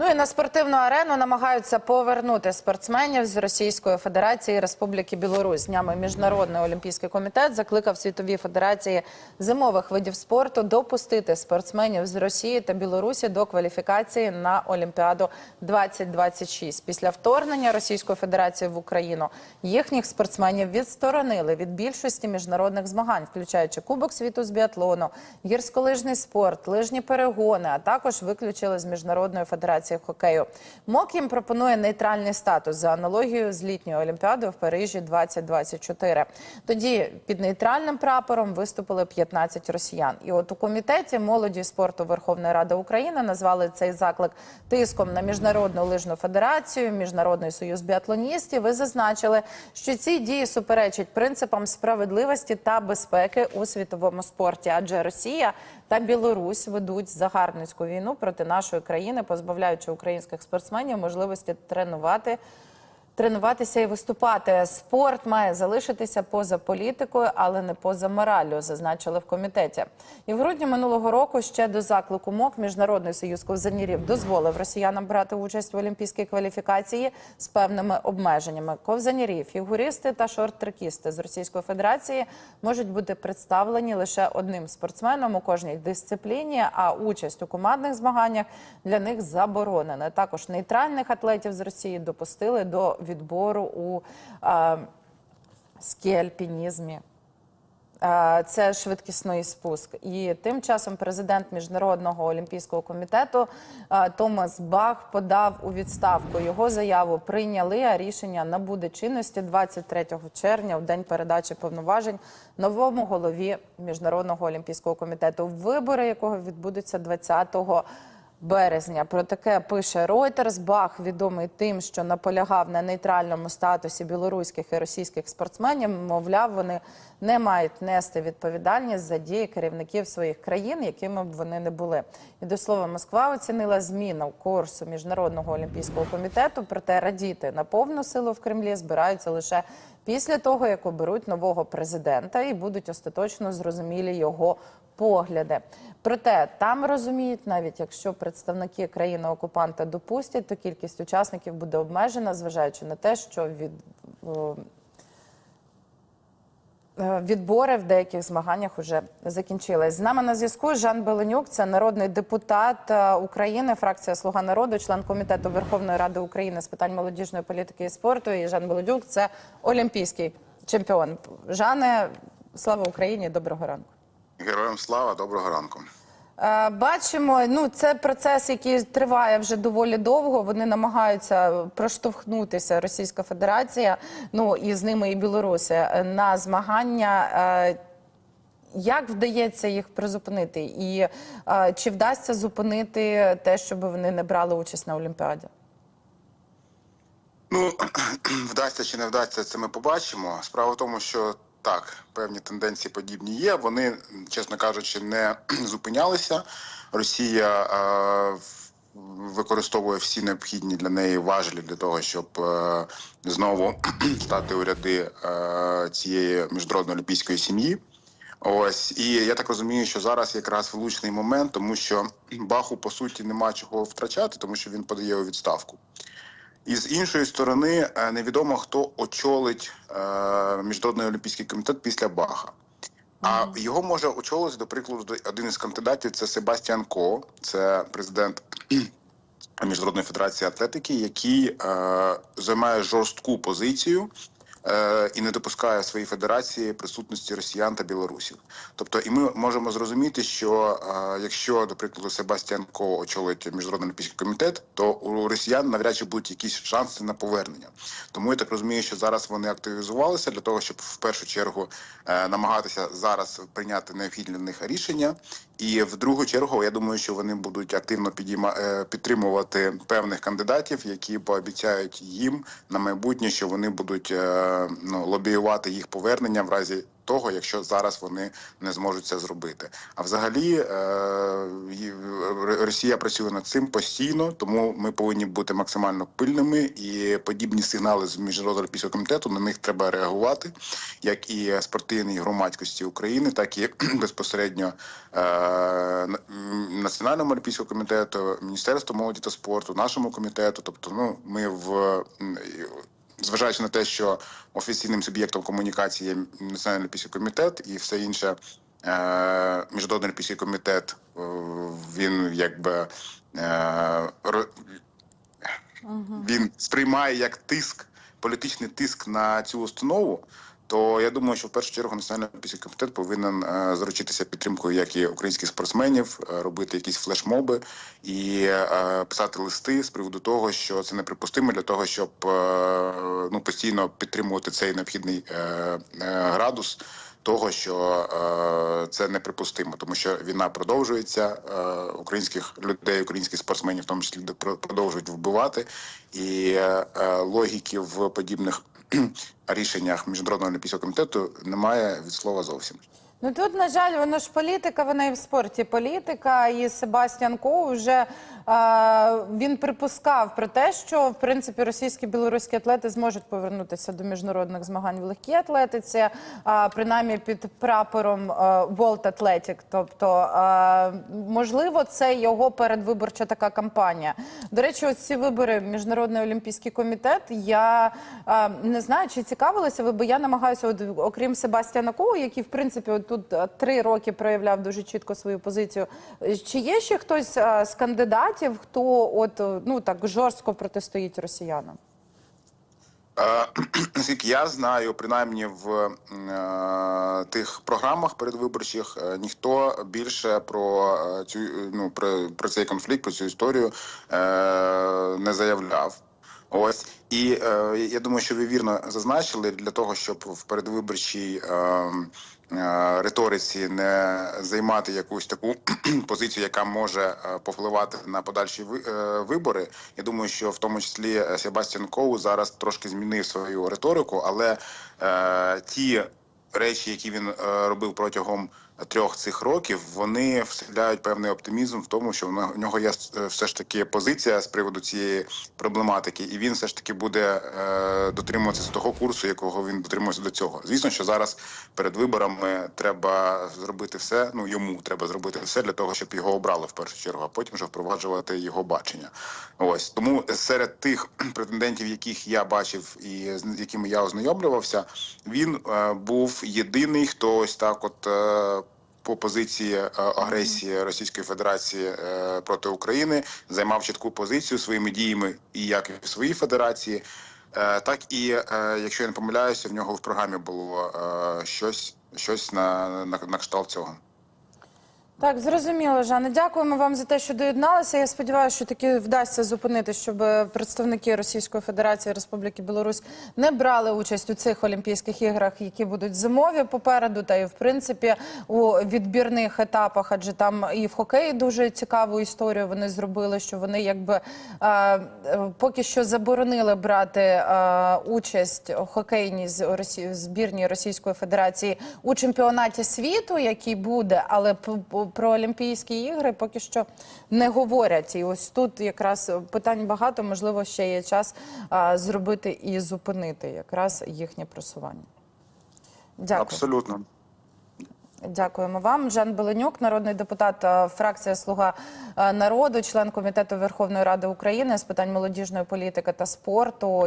Ну і на спортивну арену намагаються повернути спортсменів з Російської Федерації і Республіки Білорусь. Днями Міжнародний олімпійський комітет закликав світові федерації зимових видів спорту допустити спортсменів з Росії та Білорусі до кваліфікації на Олімпіаду 2026. Після вторгнення Російської Федерації в Україну їхніх спортсменів відсторонили від більшості міжнародних змагань, включаючи Кубок світу з біатлону, гірськолижний спорт, лижні перегони, а також виключили з міжнародної федерації хокею. МОК їм пропонує нейтральний статус за аналогією з літньою олімпіадою в Парижі 2024. Тоді під нейтральним прапором виступили 15 росіян. І от у комітеті молоді спорту Верховної Ради України назвали цей заклик тиском на міжнародну лижну федерацію, міжнародний союз біатлоністів. і зазначили, що ці дії суперечать принципам справедливості та безпеки у світовому спорті, адже Росія та Білорусь ведуть загарбницьку війну проти нашої країни, позбавляючи українських спортсменів можливості тренувати. Тренуватися і виступати. Спорт має залишитися поза політикою, але не поза мораллю, зазначили в комітеті. І в грудні минулого року ще до заклику МОК Міжнародний союз ковзанірів дозволив росіянам брати участь в олімпійській кваліфікації з певними обмеженнями. Ковзанірі, фігуристи та шорт-трекісти з Російської Федерації можуть бути представлені лише одним спортсменом у кожній дисципліні, а участь у командних змаганнях для них заборонена. Також нейтральних атлетів з Росії допустили до відбору у е, скіальпінізмі. Це швидкісний спуск. І тим часом президент Міжнародного олімпійського комітету Томас Бах подав у відставку. Його заяву прийняли, а рішення набуде чинності 23 червня, в день передачі повноважень новому голові Міжнародного олімпійського комітету, вибори якого відбудуться 20 березня. Про таке пише Reuters. Бах відомий тим, що наполягав на нейтральному статусі білоруських і російських спортсменів. Мовляв, вони не мають нести відповідальність за дії керівників своїх країн, якими б вони не були. І до слова, Москва оцінила зміну курсу міжнародного олімпійського комітету. Проте радіти на повну силу в Кремлі збираються лише після того, як оберуть нового президента і будуть остаточно зрозумілі його погляди. Проте там розуміють, навіть якщо представники країни окупанта допустять, то кількість учасників буде обмежена, зважаючи на те, що від е, відбори в деяких змаганнях вже закінчились. З нами на зв'язку Жан Беленюк, це народний депутат е, України, фракція Слуга народу, член комітету Верховної Ради України з питань молодіжної політики і спорту. І Жан Беленюк це олімпійський чемпіон. Жане, слава Україні! Доброго ранку. Героям слава, доброго ранку. Е, Бачимо, ну це процес, який триває вже доволі довго. Вони намагаються проштовхнутися Російська Федерація, ну і з ними і Білоруси е, на змагання. Е, Як вдається їх призупинити, і чи вдасться зупинити те, щоб вони не брали участь на Олімпіаді? Ну вдасться чи не вдасться, це ми побачимо. Справа в тому, що так, певні тенденції подібні є. Вони, чесно кажучи, не зупинялися. Росія е, використовує всі необхідні для неї важелі для того, щоб е, знову стати у ряди е, цієї міжнародної олімпійської сім'ї. Ось і я так розумію, що зараз якраз влучний момент, тому що Баху по суті нема чого втрачати, тому що він подає у відставку. І з іншої сторони, е, невідомо хто очолить е, міжнародний олімпійський комітет після Баха. А його може очолити, до прикладу, один із кандидатів це Себастьян Ко, це президент Міжнародної федерації атлетики, який е, займає жорстку позицію і не допускає в своїй федерації присутності росіян та білорусів. Тобто, і ми можемо зрозуміти, що е, якщо, до прикладу, Себастьян Ко очолить міжнародний олімпійський комітет, то у росіян навряд чи будуть якісь шанси на повернення. Тому я так розумію, що зараз вони активізувалися для того, щоб в першу чергу е, намагатися зараз прийняти необхідні для них рішення. І в другу чергу я думаю, що вони будуть активно підійма е, підтримувати певних кандидатів, які пообіцяють їм на майбутнє, що вони будуть е, ну лобіювати їх повернення в разі того, якщо зараз вони не зможуть це зробити. А взагалі е, Росія працює над цим постійно, тому ми повинні бути максимально пильними і подібні сигнали з міжнародного олімпійського комітету на них треба реагувати, як і спортивній громадськості України, так і безпосередньо е, Національному олімпійському комітету, Міністерству молоді та спорту, нашому комітету. Тобто, ну ми в зважаючи на те, що офіційним суб'єктом комунікації є Національний олімпійський комітет і все інше. е, Міжнародний олімпійський комітет е, він якби е, він сприймає як тиск, політичний тиск на цю установу. То я думаю, що в першу чергу Національний олімпійський комітет повинен е, заручитися підтримкою як і українських спортсменів, е, робити якісь флешмоби і е, писати листи з приводу того, що це неприпустимо для того, щоб ну постійно підтримувати цей необхідний градус того, що е, це неприпустимо, тому що війна продовжується. Е, українських людей, українських спортсменів, в тому числі продовжують вбивати, і е, логіки в подібних рішеннях міжнародного олімпійського комітету немає від слова зовсім. Ну тут, на жаль, воно ж політика, вона і в спорті політика. І Себастьян Коу вже е, він припускав про те, що в принципі російські білоруські атлети зможуть повернутися до міжнародних змагань в легкій атлетиці, е, принаймні під прапором е, World Athletic. Тобто, е, можливо, це його передвиборча така кампанія. До речі, ось ці вибори Міжнародний олімпійський комітет. Я е, не знаю, чи цікавилися ви, бо я намагаюся, от, окрім Себастьяна Коу, який в принципі от тут е, три роки проявляв дуже чітко свою позицію. Чи є ще хтось е, з кандидатів, хто от е, ну так жорстко протистоїть росіянам? Наскільки я знаю, принаймні в тих програмах передвиборчих ніхто більше про цю ну про, про цей конфлікт, про цю історію не заявляв. Ось і е, я думаю, що ви вірно зазначили для того, щоб в передвиборчій е, е, риториці не займати якусь таку позицію, яка може е, повпливати на подальші е, вибори. Я думаю, що в тому числі е, Себастьян Коу зараз трошки змінив свою риторику, але е, ті речі, які він робив протягом трьох цих років, вони вселяють певний оптимізм в тому, що в нього- є е, все ж таки позиція з приводу цієї проблематики, і він все ж таки буде е, дотримуватися того курсу, якого він дотримувався до цього. Звісно, що зараз перед виборами треба зробити все. Ну йому треба зробити все для того, щоб його обрали в першу чергу, а потім вже впроваджувати його бачення. Ось тому серед тих претендентів, яких я бачив і з якими я ознайомлювався, він е, був єдиний, хто ось так, от. Е, по позиції е, агресії Російської Федерації е, проти України займав чітку позицію своїми діями і як і в своїй федерації, е, так і якщо я не помиляюся, в нього в програмі було щось, щось на, на, на кшталт цього. Так, зрозуміло, Жанне. Дякуємо вам за те, що доєдналися. Я сподіваюся, що таки вдасться зупинити, щоб представники Російської Федерації Республіки Білорусь не брали участь у цих Олімпійських іграх, які будуть зимові попереду, та і в принципі у відбірних етапах, адже там і в хокеї дуже цікаву історію вони зробили, що вони якби е, е, поки що заборонили брати е, участь у хокейній з Росі... збірній Російської Федерації у чемпіонаті світу, який буде, але п- п- про Олімпійські ігри поки що не говорять. І ось тут якраз питань багато. Можливо, ще є час а, зробити і зупинити якраз їхнє просування. Дякую. Абсолютно. Дякуємо вам. Жан Беленюк, народний депутат, фракція Слуга народу, член комітету Верховної Ради України з питань молодіжної політики та спорту.